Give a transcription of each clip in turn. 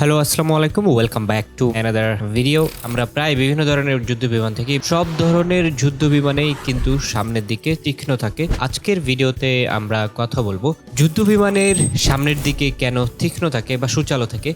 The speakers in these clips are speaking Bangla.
হ্যালো আসসালামু আলাইকুম welcome back to another video আমরা প্রায় বিভিন্ন ধরনের যুদ্ধ বিমান থেকে, সব ধরনের যুদ্ধ বিমানেই কিন্তু সামনের দিকে তীক্ষ্ণ থাকে। আজকের ভিডিওতে আমরা কথা বলব, যুদ্ধ বিমানের সামনের দিকে কেন তীক্ষ্ণ থাকে বা সুচালো থাকে।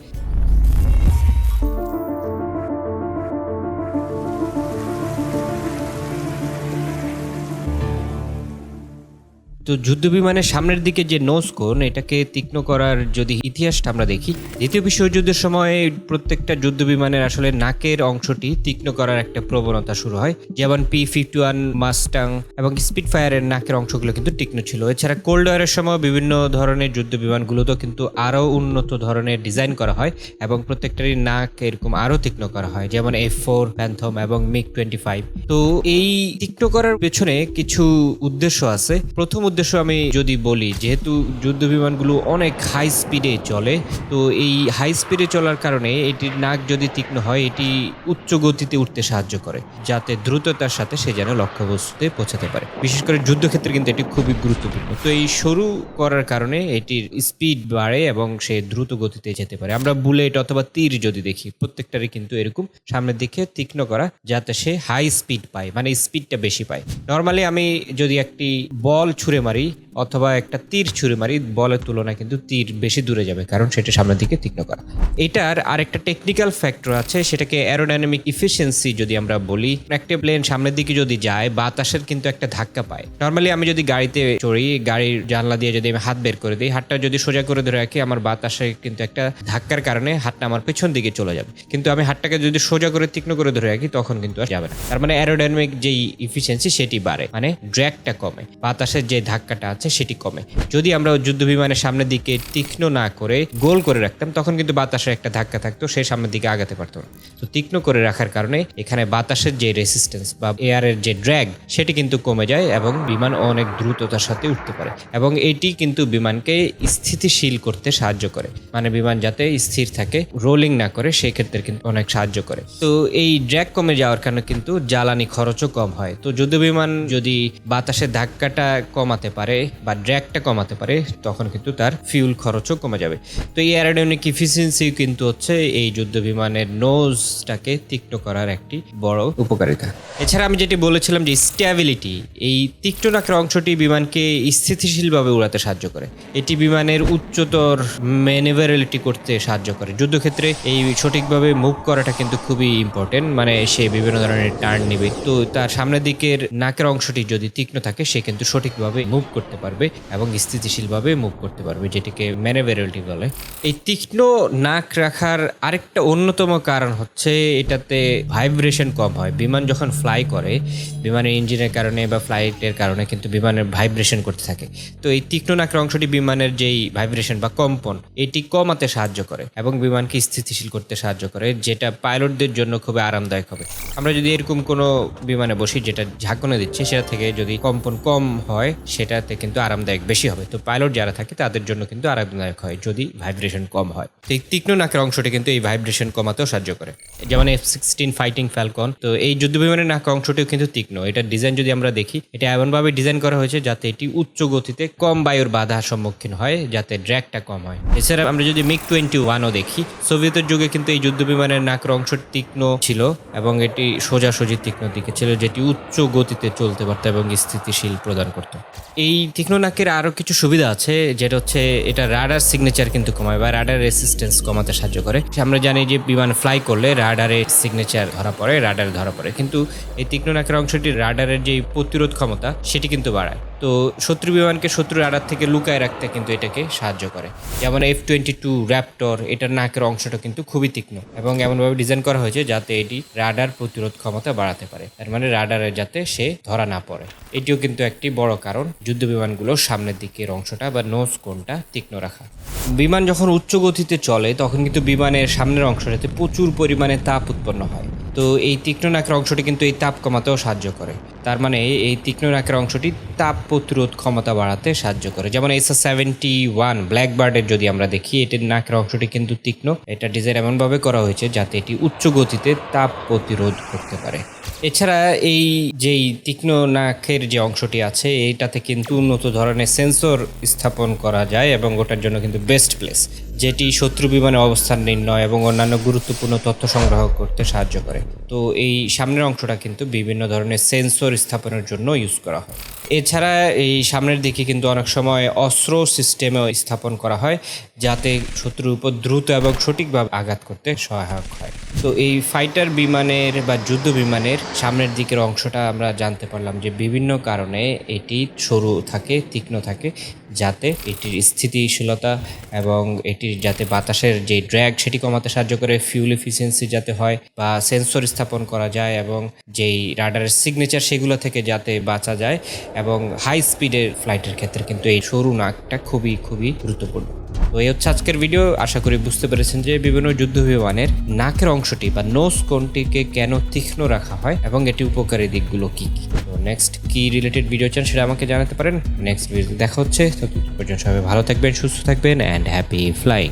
তো যুদ্ধ বিমানের সামনের দিকে যে নোজ কোন এটাকে তীক্ষ্ণ করার যদি ইতিহাসটা আমরা দেখি, দ্বিতীয় বিশ্বযুদ্ধের সময় প্রত্যেকটা যুদ্ধ বিমানের আসলে নাকের অংশটি তীক্ষ্ণ করার একটা প্রবণতা শুরু হয় যেমন পি ফিফটি ওয়ান মাস্টাং এবং স্পিড ফায়ারের নাকের অংশগুলো কিন্তু তীক্ষ্ণ ছিল। এছাড়া কোল্ড ওয়ারের সময় বিভিন্ন ধরনের যুদ্ধ বিমানগুলোতেও কিন্তু আরও উন্নত ধরনের ডিজাইন করা হয় এবং প্রত্যেকটারই নাক এরকম আরও তীক্ষ্ণ করা হয়, যেমন এফ ফোর প্যান্থম এবং মিগ টোয়েন্টি ফাইভ তো এই তীক্ষ্ণ করার পেছনে কিছু উদ্দেশ্য আছে। প্রথম উদ্দেশ্য আমি যদি বলি, যেহেতু যুদ্ধ বিমানগুলো অনেক হাই স্পিডে চলে, তো এই হাই স্পিডে চলার কারণে এটির নাক যদি তীক্ষ্ণ হয়, এটি উচ্চ গতিতে উঠতে সাহায্য করে, যাতে দ্রুততার সাথে সে যেন লক্ষ্যবস্তুতে পৌঁছাতে পারে। বিশেষ করে যুদ্ধক্ষেত্রে কিন্তু এটি খুবই গুরুত্বপূর্ণ। তো এই সরু করার কারণে এটির স্পিড বাড়ে এবং সে দ্রুত গতিতে যেতে পারে। আমরা বুলেট অথবা তীর যদি দেখি, প্রত্যেকটারই কিন্তু এরকম সামনের দিকে তীক্ষ্ণ করা, যাতে সে হাই স্পিড পায় মানে স্পিডটা বেশি পায়। নর্মালি আমি যদি একটি বল ছুঁড়ে মারি অথবা একটা তীর ছুরি মারি বলের তুলনায় কিন্তু তীর বেশি দূরে যাবে, কারণ সেটা সামনের দিকে তীক্ষ্ণ করা। এটার আরেকটা টেকনিক্যাল ফ্যাক্টর আছে, সেটাকে অ্যারোডাইনামিক ইফিসিয়েন্সি যদি আমরা বলি, একটা প্লেন সামনের দিকে যদি যায়, বাতাসের কিন্তু একটা ধাক্কা পায়। নর্মালি আমি যদি গাড়িতে চড়ি, গাড়ির জানলা দিয়ে যদি আমি হাত বের করে দিই, হাতটা যদি সোজা করে ধরে রাখি, আমার বাতাসে কিন্তু একটা ধাক্কার কারণে হাতটা আমার পেছন দিকে চলে যাবে। কিন্তু আমি হাতটাকে যদি সোজা করে, তীক্ষ্ণ করে ধরে রাখি, তখন কিন্তু আর যাবে না। তার মানে অ্যারোডাইনামিক যেই ইফিসিয়েন্সি সেটি বাড়ে। মানে ড্র্যাগটা কমে। বাতাসের যে ধাক্কাটা আছে সেটি কমে। যদি আমরা যুদ্ধ বিমানের সামনের দিকে তীক্ষ্ণ না করে গোল করে রাখতাম, তখন কিন্তু বাতাসে একটা ধাক্কা থাকতো, সে সামনের দিকে আগাতে পারতো না। তো তীক্ষ্ণ করে রাখার কারণে এখানে বাতাসের যে রেসিস্টেন্স বা এয়ারের যে ড্র্যাগ সেটি কিন্তু কমে যায় এবং বিমান অনেক দ্রুততার সাথে উঠতে পারে। এবং এটি কিন্তু বিমানকে স্থিতিশীল করতে সাহায্য করে। মানে বিমান যাতে স্থির থাকে রোলিং না করে, সেক্ষেত্রে কিন্তু অনেক সাহায্য করে। তো এই ড্র্যাগ কমে যাওয়ার কারণে কিন্তু জ্বালানি খরচও কম হয়। তো যুদ্ধ বিমান যদি বাতাসের ধাক্কাটা কমাতে পারে বা ড্র্যাগটা কমাতে পারে, তখন কিন্তু তার ফিউল খরচও কমে যাবে। তো এই অ্যারোডাইনামিক ইফিসিয়েন্সি কিন্তু হচ্ছে এই যুদ্ধ বিমানের নোজটাকে তীক্ষ্ণ করার একটি বড় উপকারিতা। এছাড়া আমি যেটি বলেছিলাম যে স্ট্যাবিলিটি এই তীক্ষ্ণ নাকের অংশটি বিমানকে স্থিতিশীলভাবে উড়াতে সাহায্য করে। এটি বিমানের উচ্চতর ম্যানিভারেলিটি করতে সাহায্য করে। যুদ্ধক্ষেত্রে এই সঠিকভাবে মুভ করাটা কিন্তু খুবই ইম্পর্টেন্ট মানে সে বিভিন্ন ধরনের টার্ন নেবে। তো তার সামনের দিকের নাকের অংশটি যদি তীক্ষ্ণ থাকে, সে কিন্তু সঠিকভাবে মুভ করতে পারবে এবং স্থিতিশীলভাবে মুভ করতে পারবে, যেটিকে ম্যানেভারেলিটি বলে। এই তীক্ষ্ণ নাক রাখার আরেকটা অন্যতম কারণ হচ্ছে এটাতে ভাইব্রেশন কম হয়। বিমান যখন ফ্লাই করে, বিমানের ইঞ্জিনের কারণে বা ফ্লাইটের কারণে কিন্তু বিমানের ভাইব্রেশন করতে থাকে। তো এই তীক্ষ্ণ নাকের অংশটি বিমানের যেই ভাইব্রেশন বা কম্পন, এটি কমাতে সাহায্য করে এবং বিমানকে স্থিতিশীল করতে সাহায্য করে, যেটা পাইলটদের জন্য খুবই আরামদায়ক হবে। আমরা যদি এরকম কোনো বিমানে বসি, যেটা ঝাঁকুনে দিচ্ছে, সেটা থেকে যদি কম্পন কম হয়, সেটাতে কিন্তু আরামদায়ক বেশি হবে। তো পাইলট যারা থাকে, তাদের জন্য কিন্তু আরামদায়ক হয় যদি ভাইব্রেশন কম হয়। তো এই তীক্ষ্ণ নাকের অংশটি কিন্তু এই ভাইব্রেশন কমাতেও সাহায্য করে। যেমন এফ সিক্সটিন ফাইটিং ফ্যালকন তো এই যুদ্ধ বিমানের নাক অংশটিও কিন্তু তীক্ষ্ণ। এটার ডিজাইন যদি আমরা দেখি, এটা এমনভাবে ডিজাইন করা হয়েছে যাতে এটি উচ্চ গতিতে কম বায়ুর বাধার সম্মুখীন হয়, যাতে ড্র্যাগটা কম হয়। এছাড়া আমরা যদি মিগ টোয়েন্টি ওয়ানও দেখি, সোভিয়েতের যুগে কিন্তু এই যুদ্ধ বিমানের নাকের অংশ তীক্ষ্ণ ছিল এবং এটি সোজাসুজি তীক্ষ্ণ দিকে ছিল, যেটি উচ্চ গতিতে চলতে পারতো এবং স্থিতিশীল প্রদান করতো। এই তীক্ষ্ণ নাকের আরও কিছু সুবিধা আছে, যেটা হচ্ছে এটা রাডার সিগনেচার কিন্তু কমায় বা রাডার রেসিস্টেন্স কমাতে সাহায্য করে। আমরা জানি যে বিমান ফ্লাই করলে রাডারের সিগনেচার ধরা পড়ে, রাডার ধরা পড়ে। কিন্তু এই তীক্ষ্ণ নাকের অংশটি রাডারের যে প্রতিরোধ ক্ষমতা, সেটি কিন্তু বাড়ায়। তো শত্রু বিমানকে শত্রু রাডার থেকে লুকায় রাখতে কিন্তু এটাকে সাহায্য করে। যেমন এফ টোয়েন্টি টু র্যাপটর এটার নাকের অংশটা কিন্তু খুবই তীক্ষ্ণ এবং এমনভাবে ডিজাইন করা হয়েছে যাতে এটি রাডার প্রতিরোধ ক্ষমতা বাড়াতে পারে। তার মানে রাডারে যাতে সে ধরা না পড়ে। এটিও কিন্তু একটি বড় কারণ যুদ্ধ বিমানগুলোর সামনের দিকের অংশটা বা নোজ কোনটা তীক্ষ্ণ রাখা। বিমান যখন উচ্চ গতিতে চলে, তখন কিন্তু বিমানের সামনের অংশটাতে প্রচুর পরিমাণে তাপ উৎপন্ন হয়। তো এই তীক্ষ্ণ নাকের অংশটি কিন্তু এই তাপ কমাতেও সাহায্য করে। তার মানে এই তীক্ষ্ণ নাকের অংশটি তাপ প্রতিরোধ ক্ষমতা বাড়াতে সাহায্য করে। যেমন এস সেভেন্টি ওয়ান ব্ল্যাক বার্ডের যদি আমরা দেখি এটির নাকের অংশটি কিন্তু তীক্ষ্ণ। এটা ডিজাইন এমনভাবে করা হয়েছে যাতে এটি উচ্চ গতিতে তাপ প্রতিরোধ করতে পারে। এছাড়া এই যেই তীক্ষ্ণ নাকের যে অংশটি আছে এইটাতে কিন্তু উন্নত ধরনের সেন্সর স্থাপন করা যায় এবং ওটার জন্য কিন্তু বেস্ট প্লেস যেটি শত্রু বিমানের অবস্থান নির্ণয় এবং অন্যান্য গুরুত্বপূর্ণ তথ্য সংগ্রহ করতে সাহায্য করে। তো এই সামনের অংশটা কিন্তু বিভিন্ন ধরনের সেন্সর স্থাপনের জন্য ইউজ করা হয়। এছাড়া এই সামনের দিকে কিন্তু অনেক সময় অস্ত্র সিস্টেমেও স্থাপন করা হয়, যাতে শত্রুর উপর দ্রুত এবং সঠিকভাবে আঘাত করতে সহায়ক হয়। তো এই ফাইটার বিমানের বা যুদ্ধ বিমানের সামনের দিকের অংশটা আমরা জানতে পারলাম যে বিভিন্ন কারণে এটি সরু থাকে, তীক্ষ্ণ থাকে, যাতে এটির স্থিতিশীলতা এবং এটির যাতে বাতাসের যে ড্র্যাগ সেটি কমাতে সাহায্য করে ফিউল এফিসিয়েন্সি যাতে হয় বা সেন্সর স্থাপন করা যায় এবং যেই রাডারের সিগনেচার সেগুলো থেকে যাতে বাঁচা যায় এবং হাই স্পিডের ফ্লাইটের ক্ষেত্রে কিন্তু এই সরু নাকটা খুবই খুবই গুরুত্বপূর্ণ। তো এই হচ্ছে আজকের ভিডিও আশা করি বুঝতে পেরেছেন যে বিভিন্ন যুদ্ধ বিমানের নাকের অংশটি বা নোস কোনটিকে কেন তীক্ষ্ণ রাখা হয় এবং এটি উপকারী দিকগুলো কি কি। তো নেক্সট কি রিলেটেড ভিডিও চান সেটা আমাকে জানাতে পারেন। নেক্সট ভিডিও দেখা হচ্ছে। তো পর্যন্ত সবাই ভালো থাকবেন, সুস্থ থাকবেন অ্যান্ড হ্যাপি ফ্লাইং